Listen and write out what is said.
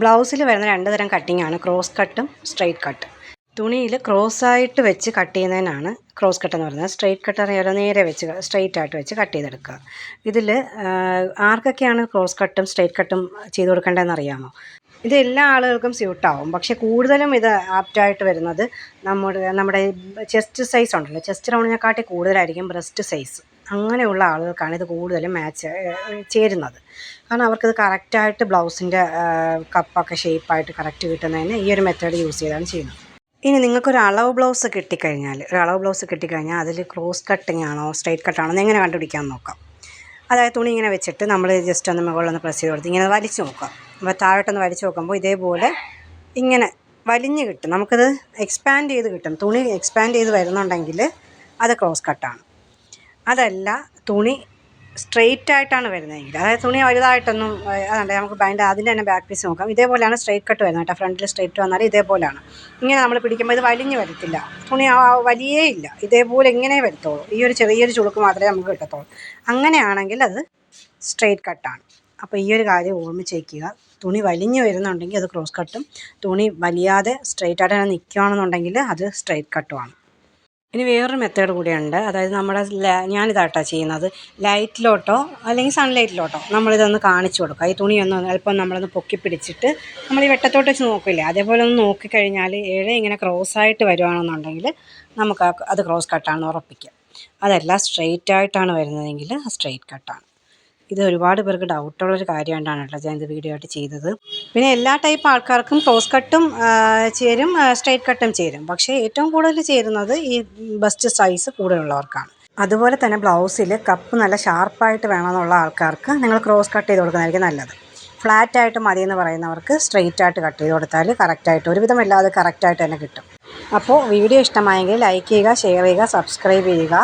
ബ്ലൗസിൽ വരുന്ന രണ്ട് തരം കട്ടിങ്ങാണ് ക്രോസ് കട്ടും സ്ട്രെയിറ്റ് കട്ട് തുണിയിൽ ക്രോസ് ആയിട്ട് വെച്ച് കട്ട് ചെയ്യുന്നതിനാണ് ക്രോസ് കട്ട് എന്ന് പറയുന്നത്. സ്ട്രെയിറ്റ് കട്ട് അറിയാലോ നേരെ വെച്ച് സ്ട്രെയിറ്റ് ആയിട്ട് വെച്ച് കട്ട് ചെയ്തെടുക്കുക. ഇതിൽ ആർക്കൊക്കെയാണ് ക്രോസ് കട്ടും സ്ട്രെയിറ്റ് കട്ടും ചെയ്ത് കൊടുക്കേണ്ടതെന്ന് അറിയാമോ? ഇത് എല്ലാ ആളുകൾക്കും സ്യൂട്ടാവും. പക്ഷെ കൂടുതലും ഇത് ആപ്റ്റായിട്ട് വരുന്നത് നമ്മുടെ നമ്മുടെ ചെസ്റ്റ് സൈസ് ഉണ്ടല്ലോ. ചെസ്റ്റ് റൗണ്ടിനെക്കാട്ടി കൂടുതലായിരിക്കും ബ്രസ്റ്റ് സൈസ്. അങ്ങനെയുള്ള ആളുകൾക്കാണ് ഇത് കൂടുതലും മാച്ച് ചേരുന്നത്. കാരണം അവർക്കിത് കറക്റ്റായിട്ട് ബ്ലൗസിന്റെ കപ്പൊക്കെ ഷേപ്പായിട്ട് കറക്റ്റ് കിട്ടുന്നതിന് ഈ ഒരു മെത്തേഡ് യൂസ് ചെയ്താണ് ചെയ്യുന്നത്. ഇനി നിങ്ങൾക്കൊരു അളവ് ബ്ലൗസ് കിട്ടിക്കഴിഞ്ഞാൽ ഒരു അളവ് ബ്ലൗസ് കിട്ടിക്കഴിഞ്ഞാൽ അതിൽ ക്രോസ് കട്ടിങ് ആണോ സ്ട്രൈറ്റ് കട്ടാണോ എന്ന് എങ്ങനെ കണ്ടുപിടിക്കാൻ നോക്കാം. അതായത് തുണി ഇങ്ങനെ വെച്ചിട്ട് നമ്മൾ ജസ്റ്റ് ഒന്ന് മുകളിൽ ഒന്ന് പ്രസ് ചെയ്ത് കൊടുത്ത് ഇങ്ങനെ വലിച്ചു നോക്കാം അപ്പോൾ താഴോട്ടൊന്ന് വലിച്ചു നോക്കുമ്പോൾ ഇതേപോലെ ഇങ്ങനെ വലിഞ്ഞ് കിട്ടും. നമുക്കത് എക്സ്പാൻഡ് ചെയ്ത് കിട്ടും. തുണി എക്സ്പാൻഡ് ചെയ്ത് വരുന്നുണ്ടെങ്കിൽ അത് ക്രോസ് കട്ടാണ് അതല്ല തുണി സ്ട്രെയിറ്റ് ആയിട്ടാണ് വരുന്നതെങ്കിൽ അതായത് തുണി വലുതായിട്ടൊന്നും അതുണ്ട് നമുക്ക് അതിന്റെ അതിന്റെ തന്നെ ബാക്ക് പീസ് നോക്കാം. ഇതേപോലെയാണ് സ്ട്രെയിറ്റ് കട്ട് വരുന്നത് കേട്ടോ. ഫ്രണ്ടിൽ സ്ട്രെയിറ്റ് വന്നാൽ ഇതേപോലെയാണ്. ഇങ്ങനെ നമ്മൾ പിടിക്കുമ്പോൾ ഇത് വലിഞ്ഞ് വരത്തില്ല. തുണി വലിയേ ഇല്ല. ഇതേപോലെ ഇങ്ങനെ വരത്തുള്ളൂ ഈ ഒരു ചെറിയൊരു ചുളുക്ക് മാത്രമേ നമുക്ക് കിട്ടത്തുള്ളൂ. അങ്ങനെയാണെങ്കിൽ അത് സ്ട്രെയിറ്റ് കട്ടാണ് അപ്പോൾ ഈ ഒരു കാര്യം ഓർമ്മിച്ചേക്കുക തുണി വലിഞ്ഞു വരുന്നുണ്ടെങ്കിൽ അത് ക്രോസ് കട്ടും. തുണി വലിയാതെ സ്ട്രെയിറ്റ് ആയിട്ട് തന്നെ നിൽക്കുകയാണെന്നുണ്ടെങ്കിൽ അത് സ്ട്രെയിറ്റ് കട്ടുമാണ്. ഇനി വേറൊരു മെത്തേഡ് കൂടിയുണ്ട്. അതായത് നമ്മുടെ ഞാനിതാട്ടോ ചെയ്യുന്നത്. ലൈറ്റിലോട്ടോ അല്ലെങ്കിൽ സൺലൈറ്റിലോട്ടോ നമ്മളിതൊന്ന് കാണിച്ചു കൊടുക്കുക. ഈ തുണിയൊന്ന് അല്പം നമ്മളൊന്ന് പൊക്കി പിടിച്ചിട്ട് നമ്മൾ ഈ വെട്ടത്തോട്ട് വെച്ച് നോക്കില്ലേ? അതേപോലെ ഒന്ന് നോക്കിക്കഴിഞ്ഞാൽ ഏഴ് ഇങ്ങനെ ക്രോസ് ആയിട്ട് വരുവാണെന്നുണ്ടെങ്കിൽ നമുക്ക് അത് ക്രോസ് കട്ടാണെന്ന് ഉറപ്പിക്കാം. അതല്ല സ്ട്രെയിറ്റ് ആയിട്ടാണ് വരുന്നതെങ്കിൽ സ്ട്രെയിറ്റ് കട്ടാണ്. ഇത് ഒരുപാട് പേർക്ക് ഡൗട്ടുള്ളൊരു കാര്യമായിട്ടാണ് കേട്ടോ ഞാൻ ഇത് വീഡിയോ ആയിട്ട് ചെയ്തത്. പിന്നെ എല്ലാ ടൈപ്പ് ആൾക്കാർക്കും ക്രോസ് കട്ടും ചേരും സ്ട്രെയിറ്റ് കട്ടും ചേരും. പക്ഷേ ഏറ്റവും കൂടുതൽ ചേരുന്നത് ഈ ബസ്റ്റ് സൈസ് കൂടുതലുള്ളവർക്കാണ് അതുപോലെ തന്നെ ബ്ലൗസിൽ കപ്പ് നല്ല ഷാർപ്പായിട്ട് വേണമെന്നുള്ള ആൾക്കാർക്ക് നിങ്ങൾ ക്രോസ് കട്ട് ചെയ്ത് കൊടുക്കുന്നതായിരിക്കും നല്ലത്. ഫ്ലാറ്റ് ആയിട്ട് മതി എന്ന് പറയുന്നവർക്ക് സ്ട്രെയിറ്റ് ആയിട്ട് കട്ട് ചെയ്ത് കൊടുത്താൽ കറക്റ്റായിട്ട് ഒരുവിധം എല്ലാതെ കറക്റ്റായിട്ട് തന്നെ കിട്ടും. അപ്പോൾ വീഡിയോ ഇഷ്ടമായെങ്കിൽ ലൈക്ക് ചെയ്യുക ഷെയർ ചെയ്യുക സബ്സ്ക്രൈബ് ചെയ്യുക.